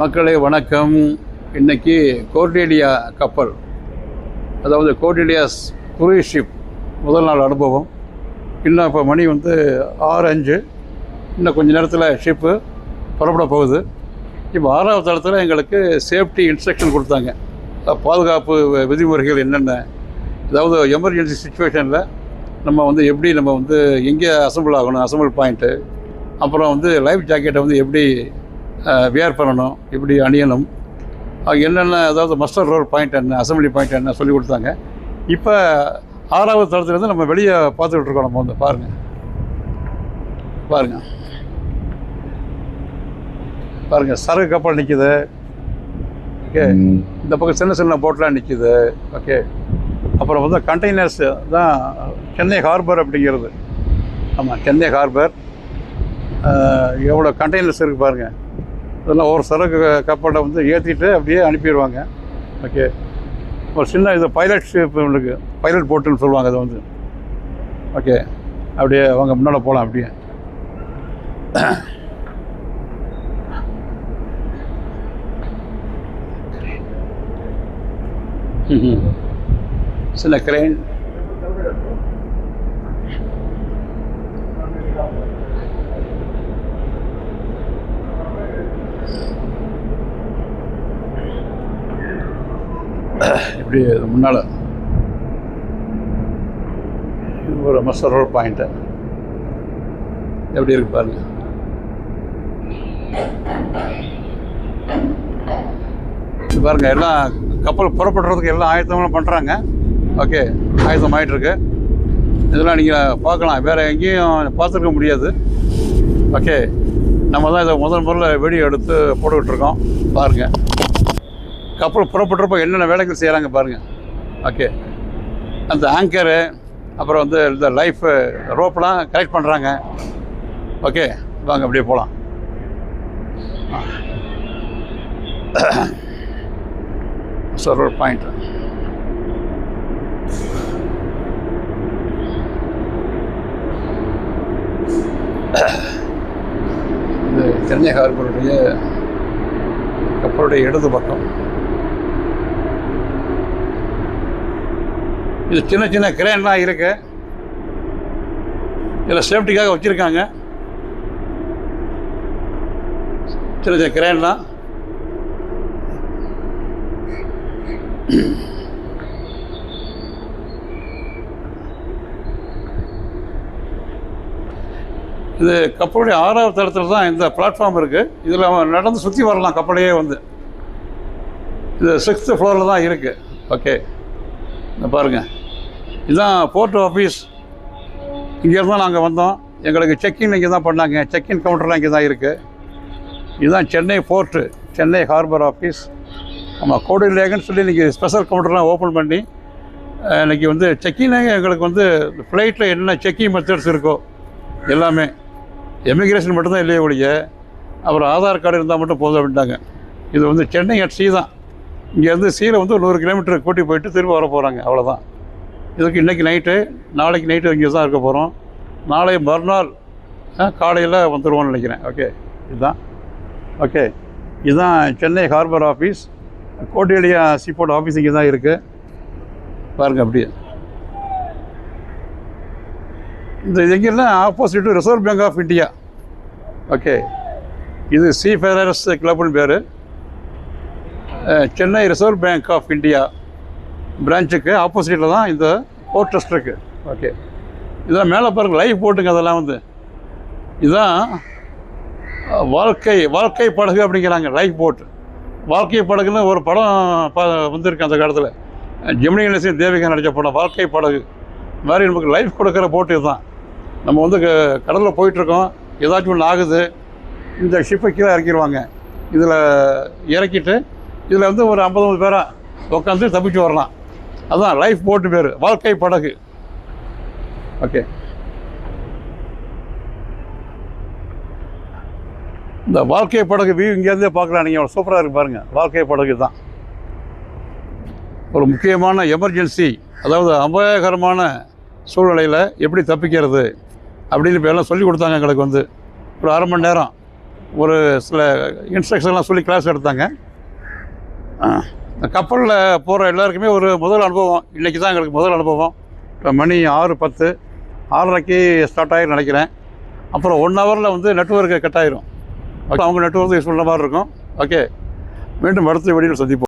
மக்களே வணக்கம். இன்னைக்கு கோர்டேலியா கப்பல் அதாவது கோர்டேலியாஸ் குரூஸ் ஷிப் முதல் நாள் அனுபவம். இன்னும் இப்போ மணி வந்து ஆறு அஞ்சு. இன்னும் கொஞ்ச நேரத்தில் ஷிப்பு புறப்பட போகுது. இப்போ ஆறாவது தளத்தில் எங்களுக்கு சேஃப்டி இன்ஸ்ட்ரக்ஷன் கொடுத்தாங்க. பாதுகாப்பு விதிமுறைகள் என்னென்ன? அதாவது எமர்ஜென்சி சுச்சுவேஷனில் நம்ம வந்து எப்படி நம்ம வந்து எங்கே அசம்பிள் ஆகணும் அசம்பிள் பாயிண்ட்டு அப்புறம் வந்து லைஃப் ஜாக்கெட்டை வந்து எப்படி வியர் பண்ணணும் எப்படி அணியணும். என்னென்ன அதாவது மஸ்டர் ரோல் பாயிண்ட் என்ன அசம்பிளி பாயிண்ட் என்ன சொல்லி கொடுத்தாங்க. இப்போ ஆறாவது தளத்துலேருந்து நம்ம வெளியே பார்த்துக்கிட்டு இருக்கோம் நம்ம வந்து பாருங்கள் பாருங்கள் பாருங்கள் சரக்கு கப்பல் நிற்குது ஓகே. இந்த பக்கம் சின்ன சின்ன போட்லாம் நிற்குது ஓகே. அப்புறம் வந்து கண்டெய்னர்ஸ் தான் சென்னை ஹார்பர் அப்படிங்கிறது. ஆமாம் சென்னை ஹார்பர் எவ்வளோ கண்டெய்னர்ஸ் இருக்குது பாருங்கள் இதெல்லாம் ஒரு சரக்கு கப்பலை வந்து ஏற்றிட்டு அப்படியே அனுப்பிடுவாங்க. ஓகே. ஒரு சின்ன இது பைலட் ஷிப் உங்களுக்கு பைலட் போட்டுன்னு சொல்லுவாங்க அதை வந்து. ஓகே. அப்படியே அவங்க முன்னால் போகலாம் அப்படியே. சின்ன கிரெயின் அப்படியே முன்னால். இது ஒரு மஸ்டர் ரோல் பாயிண்ட்டு எப்படி இருக்கு பாருங்க. இது பாருங்க எல்லாம் கப்பல் புறப்படுறதுக்கு எல்லாம் ஆயத்தங்களும் பண்ணுறாங்க ஓகே ஆயத்தம் ஆயிட்டு இருக்கு இதெல்லாம் நீங்கள் பார்க்கலாம். வேறு எங்கேயும் பார்த்துருக்க முடியாது. ஓகே நம்ம தான் இதை முதல் முதல்ல வெடி எடுத்து போட்டுக்கிட்டு இருக்கோம். பாருங்கள் கப்பல் புறப்படுறப்போ என்னென்ன வேலைகள் செய்கிறாங்க பாருங்கள் ஓகே அந்த ஆங்கரு அப்புறம் வந்து இந்த லைஃப் ரோப்லாம் கரெக்ட் பண்ணுறாங்க ஓகே வாங்க அப்படியே போகலாம் சர்வர் பாயிண்ட் இது சென்னை ஹார்பருடைய கப்பலுடைய இடது பக்கம். இது சின்ன சின்ன கிரேன்லாம் இருக்குது இதில் சேஃப்டிக்காக வச்சுருக்காங்க. சின்ன சின்ன கிரேன்லாம். இது கப்பலுடைய ஆறாவது தளத்தில் தான் இந்த பிளாட்ஃபார்ம் இருக்குது இதில் அவன் நடந்து சுற்றி வரலாம் கப்பலையே வந்து. இது சிக்ஸ்த்து ஃப்ளோரில் தான் இருக்குது ஓகே இந்த பாருங்கள் இதுதான் போர்ட் ஆஃபீஸ் இங்கேருந்து தான் நாங்கள் வந்தோம். எங்களுக்கு செக்கின் இங்கே தான் பண்ணாங்க. செக்கின் கவுண்டர்லாம் இங்கே தான் இருக்குது இதுதான் Chennai port Chennai harbour office ஆமாம் கோடிலேகன்னு சொல்லி இன்றைக்கி ஸ்பெஷல் கவுண்டர்லாம் ஓப்பன் பண்ணி இன்றைக்கி வந்து செக்இன் எங்களுக்கு வந்து ஃப்ளைட்டில் என்ன செக்கிங் மெத்தட்ஸ் இருக்கோ எல்லாமே. எமிக்ரேஷன் மட்டும்தான் இல்லையே ஒழிய அப்புறம் ஆதார் கார்டு இருந்தால் மட்டும் போதும் அப்படின்ட்டாங்க இது வந்து சென்னை அட் சி தான். இங்கேருந்து சீலை வந்து ஒரு நூறு கிலோமீட்டர் கூட்டி போயிட்டு திரும்ப வர போகிறாங்க அவ்வளோதான் இதுக்கு இன்றைக்கி நைட்டு நாளைக்கு நைட்டு இங்கே தான் இருக்க போகிறோம் நாளை மறுநாள் காலையில் வந்துடுவோம்னு நினைக்கிறேன். ஓகே இதுதான். ஓகே இதுதான் சென்னை ஹார்பர் ஆஃபீஸ் கோட்டேலியா சீபோர்ட் ஆஃபீஸ் இங்கே தான் இருக்குது பாருங்கள் அப்படியே. இந்த இது எங்கெல்லாம் opposite reserve bank of India okay இது சி ஃபெரர்ஸ் கிளப்னு பேர். Chennai reserve bank of India பிரான்ச்சுக்கு ஆப்போசிட்டில் தான் இந்த போர்ட் ட்ரஸ்ட் இருக்குது ஓகே. இதெல்லாம் மேலே பாருங்க லைவ் போட்டுங்க அதெல்லாம் வந்து. இதுதான் வாழ்க்கை வாழ்க்கை படகு அப்படிங்கிறாங்க லைஃப் போட் வாழ்க்கை படகுன்னு ஒரு படம் வந்திருக்கு அந்த காலத்தில். ஜெமினி கணேசன் தேவிகா நடித்த படம் வாழ்க்கை படகு. மாதிரி நமக்கு லைஃப் கொடுக்குற போட்டு இதுதான். நம்ம வந்து க- கடல்ல போயிட்டுருக்கோம் ஏதாச்சும் ஒன்று ஆகுது இந்த ஷிப்பை கீழே இறக்கிடுவாங்க இதில் இறக்கிட்டு இதில் வந்து ஒரு ஐம்பது பேராக உட்காந்து தப்பிச்சு வரலாம். அதான் லைஃப் போட்டு பேர். வாழ்க்கை படகு. ஓகே இந்த வாழ்க்கை படகு வியூ இங்கேருந்தே பார்க்கலாம். நீங்கள் சூப்பராக இருக்கு பாருங்கள் வாழ்க்கை படகு தான். ஒரு முக்கியமான எமர்ஜென்சி அதாவது அபாயகரமான சூழ்நிலையில் எப்படி தப்பிக்கிறது அப்படின்னு இப்போ எல்லாம் சொல்லி கொடுத்தாங்க எங்களுக்கு வந்து. ஒரு அரை மணி நேரம். ஒரு சில இன்ஸ்ட்ரக்ஷன்லாம் சொல்லி கிளாஸ் எடுத்தாங்க. ஆ, கப்பலில் போகிற எல்லாருக்குமே ஒரு முதல் அனுபவம். இன்றைக்கி தான் எங்களுக்கு முதல் அனுபவம். இப்போ மணி ஆறு பத்து. ஆறரைக்கு ஸ்டார்ட் ஆகி நினைக்கிறேன். அப்புறம் ஒன் ஹவரில் வந்து நெட்ஒர்க்கு கட் ஆயிரும். அவங்க நெட்ஒர்க் யூஸ் பண்ணுற மாதிரி இருக்கும். ஓகே மீண்டும் அடுத்த வீடியோவில் சந்திப்போம்.